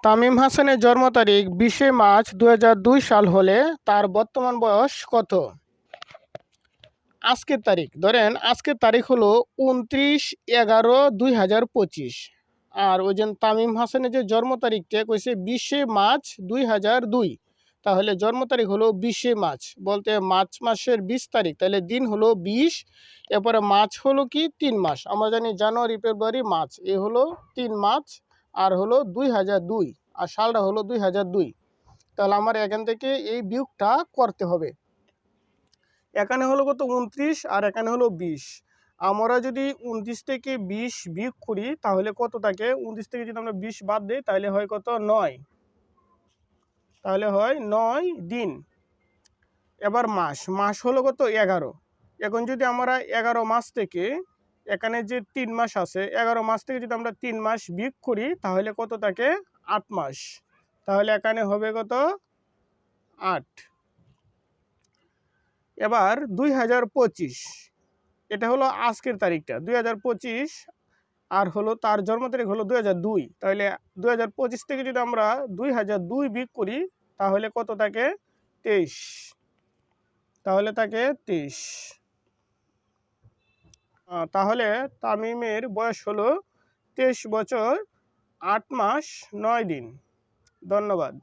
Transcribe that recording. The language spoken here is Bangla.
তামিম হাসানের জন্ম তারিখ বিশে মার্চ দুই হাজার দুই সাল হলে তার বর্তমান বয়স কত? আজকের তারিখ, ধরেন আজকের তারিখ হলো উনত্রিশ এগারো দুই হাজার পঁচিশ। আর ওই যে তামিম হাসানের যে জন্ম তারিখটা কইছে বিশে মার্চ দুই হাজার দুই। তাহলে জন্ম তারিখ হলো বিশে মার্চ, বলতে মার্চ মাসের বিশ তারিখ, তাহলে দিন হলো বিশ, এরপরে মার্চ হলো কি তিন মাস। আমরা জানি জানুয়ারি, ফেব্রুয়ারি, মার্চ, এ হলো তিন মার্চ আর হলো দুই হাজার দুই, আর সালটা হলো দুই হাজার দুই। তাহলে আমার এখান থেকে এই বিয়োগটা করতে হবে। এখানে হলো কত? উনত্রিশ, আর এখানে হলো বিশ। আমরা যদি উনত্রিশ থেকে বিশ বিয়োগ করি, তাহলে কত থাকে? উনত্রিশ থেকে যদি আমরা বিশ বাদ দিই, তাহলে হয় কত? নয়। তাহলে হয় নয় দিন। এবার মাস। মাস হলো কত? এগারো। এখন যদি আমরা এগারো মাস থেকে এখানে যে তিন মাস আছে, এগারো মাস থেকে যদি আমরা তিন মাস বিক করি, তাহলে কত থাকে? আট মাস। তাহলে এখানে হবে কত? আট। এবার দুই হাজার পঁচিশ, এটা হলো আজকের তারিখটা, দুই হাজার পঁচিশ, আর হলো তার জন্ম তারিখ হলো দুই হাজার দুই। তাহলে দুই হাজার পঁচিশ থেকে যদি আমরা দুই হাজার দুই বিক করি, তাহলে কত থাকে? তেইশ। তাহলে থাকে তেইশ। তাহলে তামিমের বয়স হল তেইশ বছর আট মাস নয় দিন। ধন্যবাদ।